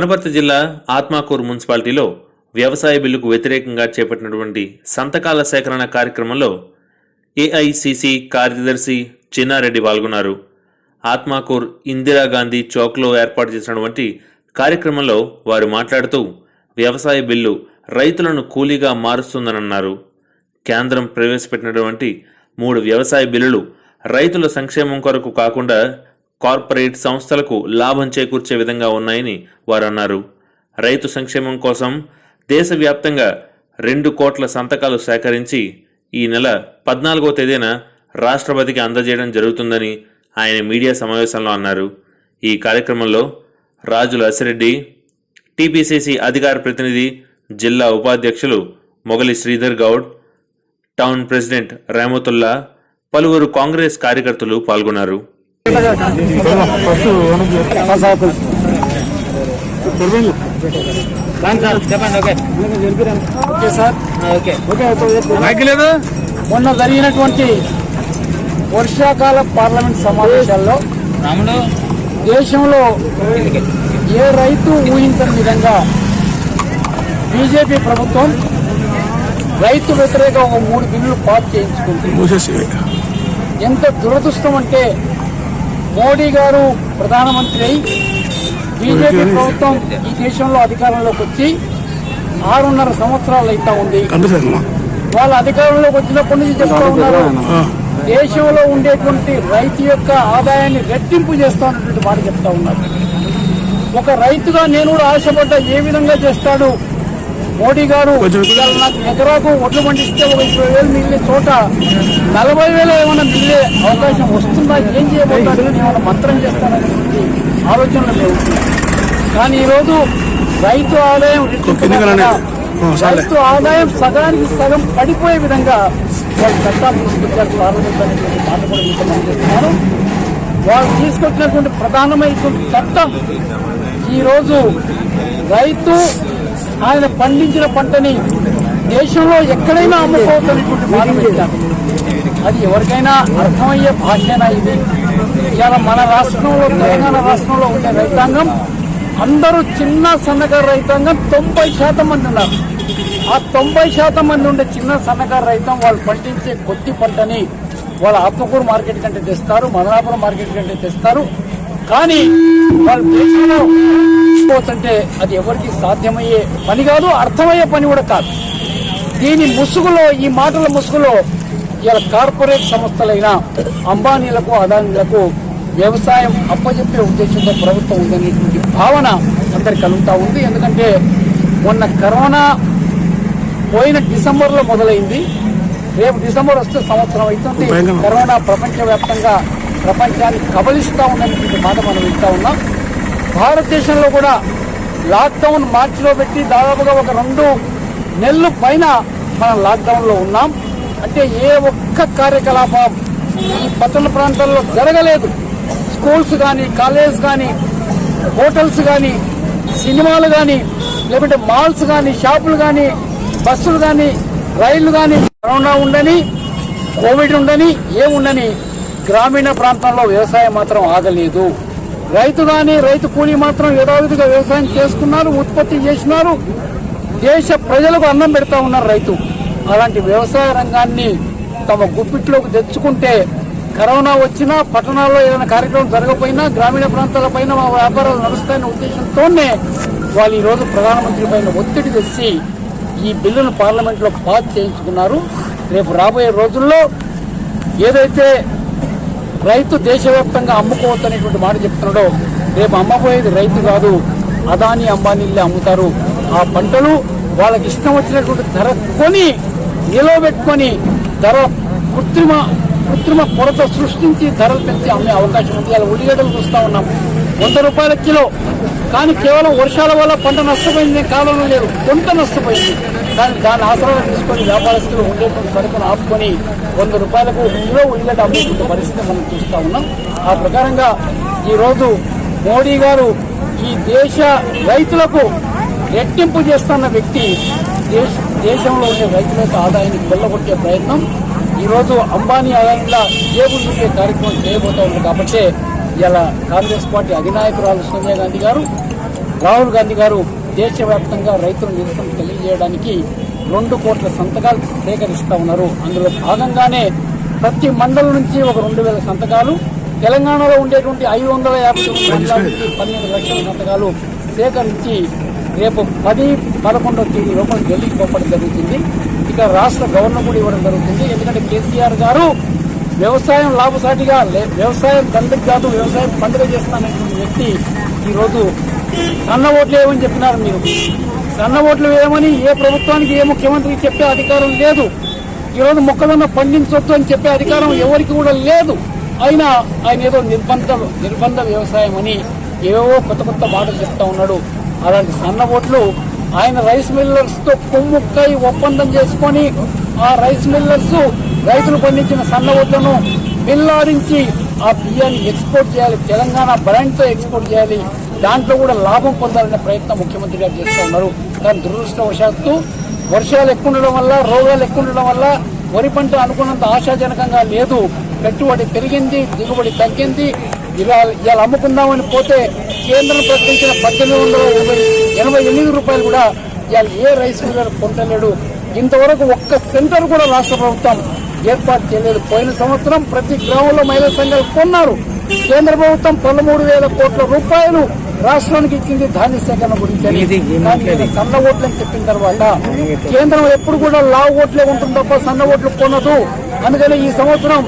వనపర్తి జిల్లా ఆత్మాకూరు మున్సిపాలిటీలో వ్యవసాయ బిల్లుకు వ్యతిరేకంగా చేపట్టినటువంటి సంతకాల సేకరణ కార్యక్రమంలో ఏఐసిసి కార్యదర్శి చిన్నారెడ్డి పాల్గొన్నారు. ఆత్మాకూర్ ఇందిరాగాంధీ చౌక్లో ఏర్పాటు చేసినటువంటి కార్యక్రమంలో వారు మాట్లాడుతూ వ్యవసాయ బిల్లు రైతులను కూలీగా మారుస్తుందనన్నారు. కేంద్రం ప్రవేశపెట్టినటువంటి మూడు వ్యవసాయ బిల్లులు రైతుల సంక్షేమం కొరకు కాకుండా కార్పొరేట్ సంస్థలకు లాభం చేకూర్చే విధంగా ఉన్నాయని వారు అన్నారు రైతు సంక్షేమం కోసం దేశవ్యాప్తంగా రెండు కోట్ల సంతకాలు సేకరించి ఈ నెల పద్నాలుగో తేదీన రాష్ట్రపతికి అందజేయడం జరుగుతుందని ఆయన మీడియా సమావేశంలో అన్నారు. ఈ కార్యక్రమంలో రాజుల అసిరెడ్డి టీపీసీసీ అధికార ప్రతినిధి జిల్లా ఉపాధ్యక్షులు మొగలి శ్రీధర్ గౌడ్ టౌన్ ప్రెసిడెంట్ రేమతుల్లా పలువురు కాంగ్రెస్ కార్యకర్తలు పాల్గొన్నారు. మొన్న జరిగినటువంటి వర్షాకాల పార్లమెంట్ సమావేశాల్లో దేశంలో ఏ రైతు ఊహించని విధంగా బీజేపీ ప్రభుత్వం రైతు వ్యతిరేక ఒక మూడు బిల్లులు పాస్ చేయించుకుంది. ఎంత దురదృష్టం అంటే మోడీ గారు ప్రధానమంత్రి అయి బీజేపీ ప్రభుత్వం ఈ దేశంలో అధికారంలోకి వచ్చి ఆరున్నర సంవత్సరాలు అయితా ఉంది. వాళ్ళ అధికారంలోకి వచ్చినప్పటి నుంచి చెప్తా ఉన్నారు. దేశంలో ఉండేటువంటి రైతు యొక్క ఆదాయాన్ని రెట్టింపు చేస్తానటువంటి మాట చెప్తా ఉన్నారు. ఒక రైతుగా నేను కూడా ఆశపడ్డా ఏ విధంగా చేస్తాడు? మోడీ గారు నాకు ఎకరాకు ఒడ్లు పండిస్తే ఒక ఇరవై వేలు మిగిలే చోట నలభై వేలు ఏమైనా మిగిలే అవకాశం వస్తుందా? ఏం చేయబోతాడు ఏమైనా మంత్రం చేస్తాననేటువంటి ఆలోచనలు లేవు. కానీ ఈరోజు రైతు ఆదాయం రైతు ఆదాయం సగానికి సగం పడిపోయే విధంగా వాళ్ళు చట్టాలు తీసుకొచ్చారు పార్లమెంట్ అనేటువంటి మాట కూడా వాళ్ళు తీసుకొచ్చినటువంటి ప్రధానమైనటువంటి చట్టం ఈరోజు రైతు ఆయన పండించిన పంటని దేశంలో ఎక్కడైనా అమ్ముకోవచ్చనేటువంటి మాట పెట్టారు. అది ఎవరికైనా అర్థమయ్యే భాషనా ఇది? ఇవాళ మన రాష్ట్రంలో తెలంగాణ రాష్ట్రంలో ఉండే రైతాంగం అందరూ చిన్న సన్నకారు రైతాంగం తొంభై శాతం మంది ఉన్నారు. ఆ తొంభై శాతం మంది ఉండే చిన్న సన్నకారు రైతం వాళ్ళు పండించే కొద్ది పంటని వాళ్ళ ఆత్మకూరు మార్కెట్ కంటే తెస్తారు మదనాపురం మార్కెట్ కంటే తెస్తారు. కానీ వాళ్ళు దేశంలో పోతుంటే అది ఎవరికి సాధ్యమయ్యే పని కాదు అర్థమయ్యే పని కూడా కాదు. దీని ముసుగులో ఈ మాటల ముసుగులో ఇలా కార్పొరేట్ సంస్థలైన అంబానీలకు అదానీలకు వ్యవసాయం అప్పచెప్పే ఉద్దేశంతో ప్రభుత్వం ఉందనేటువంటి భావన అందరికి కలుగుతా ఉంది. ఎందుకంటే మొన్న కరోనా పోయిన డిసెంబర్లో మొదలైంది. రేపు డిసెంబర్ వస్తే సంవత్సరం అవుతుంది. కరోనా ప్రపంచవ్యాప్తంగా ప్రపంచాన్ని కబలిస్తా ఉన్నటువంటి మాట మనం వింటా ఉన్నాం. భారతదేశంలో కూడా లాక్డౌన్ మార్చిలో పెట్టి దాదాపుగా ఒక రెండు నెలలు పైన మనం లాక్డౌన్లో ఉన్నాం. అంటే ఏ ఒక్క కార్యకలాపం ఈ పట్టణ ప్రాంతాల్లో జరగలేదు. స్కూల్స్ కానీ కాలేజ్ కానీ హోటల్స్ కానీ సినిమాలు కానీ లేకుంటే మాల్స్ కానీ షాపులు కానీ బస్సులు కానీ రైళ్ళు కానీ కరోనా ఉండని కోవిడ్ ఉండని ఏముండని గ్రామీణ ప్రాంతాల్లో వ్యవసాయం మాత్రం ఆగలేదు. రైతు కానీ రైతు కూలీ మాత్రం యథావిధిగా వ్యవసాయం చేసుకున్నారు ఉత్పత్తి చేసినారు. దేశ ప్రజలకు అన్నం పెడతా ఉన్నారు రైతు. అలాంటి వ్యవసాయ రంగాన్ని తమ గుప్పిట్లోకి తెచ్చుకుంటే కరోనా వచ్చినా పట్టణాల్లో ఏదైనా కార్యక్రమం జరగకపోయినా గ్రామీణ ప్రాంతాల పైన మా వ్యాపారాలు నడుస్తాయనే ఉద్దేశంతోనే వాళ్ళు ఈరోజు ప్రధానమంత్రి పైన ఒత్తిడి తెచ్చి ఈ బిల్లును పార్లమెంట్లో పాస్ చేయించుకున్నారు. రేపు రాబోయే రోజుల్లో ఏదైతే రైతు దేశవ్యాప్తంగా అమ్ముకోవచ్చు అనేటువంటి మాట చెప్తున్నాడో రేపు అమ్మబోయేది రైతు కాదు అదాని అంబానీళ్ళే అమ్ముతారు. ఆ పంటలు వాళ్ళకి ఇష్టం వచ్చినటువంటి ధర కొని నిలవబెట్టుకొని ధర కృత్రిమ కృత్రిమ కొరత సృష్టించి ధరలు పెంచి అమ్మే అవకాశం ఉంది. అలా ఉల్లిగడ్డలు చూస్తూ ఉన్నాం. వంద రూపాయల కిలో కానీ కేవలం వర్షాల వల్ల పంట నష్టపోయింది కాలంలో లేదు కొంత నష్టపోయింది. కానీ దాని ఆసరాలు తీసుకొని వ్యాపారస్తులు ఉండేటువంటి సరుకును ఆపుకొని వంద రూపాయలకు కిలో ఉల్లిగడ్డ అమ్ముకుంటే పరిస్థితి మనం చూస్తూ ఉన్నాం. ఆ ప్రకారంగా ఈరోజు మోడీ గారు ఈ దేశ రైతులకు రెట్టింపు చేస్తున్న వ్యక్తి దేశ దేశంలో ఉండే రైతుల యొక్క ఆదాయాన్ని కొల్లగొట్టే ప్రయత్నం. ఈరోజు అంబానీ ఆదాయంలో జేబులు చూపే కార్యక్రమం చేయబోతా ఉంది కాబట్టి ఇలా కాంగ్రెస్ పార్టీ అధినాయకురాలు సోనియా గాంధీ గారు రాహుల్ గాంధీ గారు దేశవ్యాప్తంగా రైతుల నిరసన తెలియజేయడానికి రెండు కోట్ల సంతకాలు సేకరిస్తా ఉన్నారు. అందులో భాగంగానే ప్రతి మండలం నుంచి ఒక రెండు వేల సంతకాలు తెలంగాణలో ఉండేటువంటి ఐదు వందల యాభై తొమ్మిది మండలాల నుంచి పన్నెండు లక్షల సంతకాలు సేకరించి రేపు పది పదకొండవ తేదీ లోపల ఢిల్లీకి పంపడం జరుగుతుంది. ఇక రాష్ట్ర గవర్నర్ కూడా ఇవ్వడం జరుగుతుంది. ఎందుకంటే కేసీఆర్ గారు వ్యవసాయం లాభసాటిగా లే- వ్యవసాయం తండ్రికి కాదు వ్యవసాయం పండుగ చేస్తానటువంటి వ్యక్తి ఈరోజు సన్న ఓట్లు ఏమని చెప్పినారు మీరు. సన్న ఓట్లు వేయమని ఏ ప్రభుత్వానికి ఏ ముఖ్యమంత్రికి చెప్పే అధికారం లేదు. ఈరోజు మొక్కజొన్న పండించొద్దు అని చెప్పే అధికారం ఎవరికి కూడా లేదు. అయినా ఆయన ఏదో నిర్బంధ నిర్బంధ వ్యవసాయం అని ఏవో కొత్త కొత్త మాటలు చెప్తా ఉన్నాడు. అలాంటి సన్న ఓట్లు ఆయన రైస్ మిల్లర్స్తో కొమ్ముక్కై ఒప్పందం చేసుకొని ఆ రైస్ మిల్లర్స్ రైతులు పండించిన సన్న ఓట్లను బిల్లాడించి ఆ బియ్యాన్ని ఎక్స్పోర్ట్ చేయాలి తెలంగాణ బ్రాండ్తో ఎక్స్పోర్ట్ చేయాలి. దాంట్లో కూడా లాభం పొందాలనే ప్రయత్నం ముఖ్యమంత్రి గారు చేస్తూ ఉన్నారు. కానీ దురదృష్టవశాత్తు వర్షాలు ఎక్కువ ఉండడం వల్ల రోగాలు ఎక్కువ ఉండడం వల్ల వరి పంట అనుకున్నంత ఆశాజనకంగా లేదు. పెట్టుబడి పెరిగింది దిగుబడి తగ్గింది. ఇలా ఇలా అమ్ముకుందామని పోతే కేంద్రం ప్రకటించిన పద్దెనిమిది వందల ఎనభై ఎనభై ఎనిమిది రూపాయలు కూడా ఇవాళ ఏ రైస్ మిల్లర్ కొంటలేడు ఇంతవరకు ఒక్క సెంటర్ కూడా రాష్ట్ర ప్రభుత్వం ఏర్పాటు చేయలేదు. పోయిన సంవత్సరం ప్రతి గ్రామంలో మహిళా సంఘాలు కొన్నారు. కేంద్ర ప్రభుత్వం పదమూడు వేల కోట్ల రూపాయలు రాష్ట్రానికి ఇచ్చింది ధాన్య సేకరణ గురించి సన్న ఓట్లు అని చెప్పిన తర్వాత కేంద్రం ఎప్పుడు కూడా లావు ఓట్లే ఉంటుంది తప్ప సన్న ఓట్లు కొనదు. అందుకని ఈ సంవత్సరం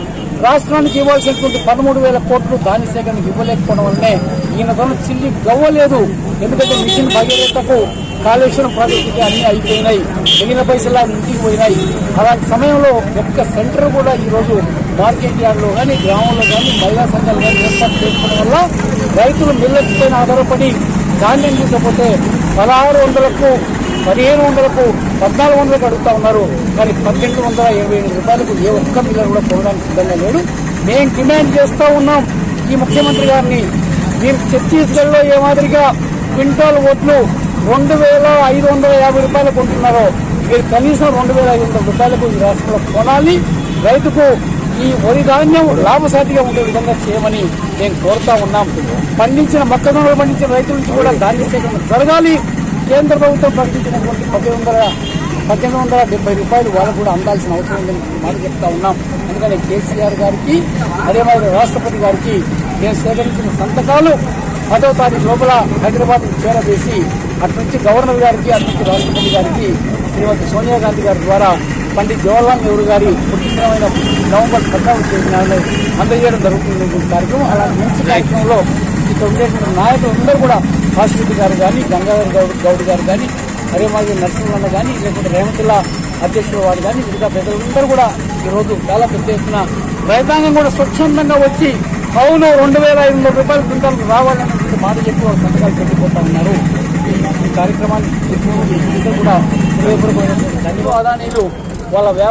రాష్ట్రానికి ఇవ్వాల్సినటువంటి పదమూడు వేల కోట్లు ధాన్య సేకరణకు ఇవ్వలేకపోవడం వల్లనే ఈయన చిల్లి గవ్వలేదు. ఎందుకంటే మిషన్ భగీరథకు కాళేశ్వరం ప్రాజెక్టుకి అన్ని అయిపోయినాయి. మిగిలిన పైసలు ఇంటికి పోయినాయి. అలాంటి సమయంలో ఒక్క సెంటర్ కూడా ఈరోజు మార్కెట్ యార్డ్లో కానీ గ్రామంలో కానీ మహిళా సంఘాలు కానీ ఏర్పాటు చేసుకోవడం వల్ల రైతులు మిల్లెట్స్ పైన ఆధారపడి ధాన్యం తీసుకపోతే పదహారు వందలకు పదిహేను వందలకు పద్నాలుగు వందలకు అడుగుతా ఉన్నారు. కానీ పన్నెండు వందల ఇరవై ఎనిమిది రూపాయలకు ఏ ఒక్క మిల్లర్ కూడా కొనడానికి సిద్ధంగా లేడు మేము డిమాండ్ చేస్తూ ఉన్నాం. ఈ ముఖ్యమంత్రి గారిని మీరు ఛత్తీస్గఢ్లో ఏ మాదిరిగా క్వింటాల్ ఓట్లు రెండు వేల ఐదు వందల యాభై రూపాయలు కొంటున్నారో. మీరు కనీసం రెండు వేల ఐదు వందల రూపాయలకు ఈ రాష్ట్రంలో కొనాలి. రైతుకు ఈ వరి ధాన్యం లాభసాటిగా ఉండే విధంగా చేయమని మేము కోరుతా ఉన్నాం. పండించిన మొక్కజొన్నలు పండించిన రైతుల నుంచి కూడా ధాన్య సేకరణ జరగాలి. కేంద్ర ప్రభుత్వం ప్రకటించినటువంటి పద్దెనిమిది వందల పద్దెనిమిది వందల డెబ్బై రూపాయలు వాళ్ళకు కూడా అందాల్సిన అవసరం ఉందని మాట చెప్తా ఉన్నాం. అందుకని కేసీఆర్ గారికి అదే మాదిరి రాష్ట్రపతి గారికి మేము సేకరించిన సంతకాలు పదో తారీఖు లోపల హైదరాబాద్ చేరవేసి అటు నుంచి గవర్నర్ గారికి అటు నుంచి రాష్ట్రపతి గారికి శ్రీమతి సోనియా గాంధీ గారి ద్వారా పండిత్ జవహర్లాల్ నెహ్రూ గారి పుట్టినమైన నవంబర్ పద్నాలుగు తేదీనాడు అందజేయడం జరుగుతుంది కార్యక్రమం. అలాంటి మంచి కార్యక్రమంలో ఇక్కడ ఉండేటువంటి నాయకులందరూ కూడా కాశీరెడ్డి గారు కానీ గంగాధర్ గౌడ్ గౌడ్ గారు కానీ అదే మాదిరి నరసింహన్న కానీ లేకుంటే రేవంతుల అధ్యక్షుల వారు కానీ మిగతా ప్రజలందరూ కూడా ఈరోజు చాలా పెద్ద ఎత్తున రైతాంగం కూడా స్వచ్ఛందంగా వచ్చి అవును రెండు వేల ఐదు వందల రూపాయల క్వింటల్ రావాలనేటువంటి మాట చెప్పి వాళ్ళు సంతకాలు పెట్టిపోతా ఉన్నారు. ఈ కార్యక్రమాన్ని కూడా ధన్యవాదాలు వాళ్ళ వ్యాపారం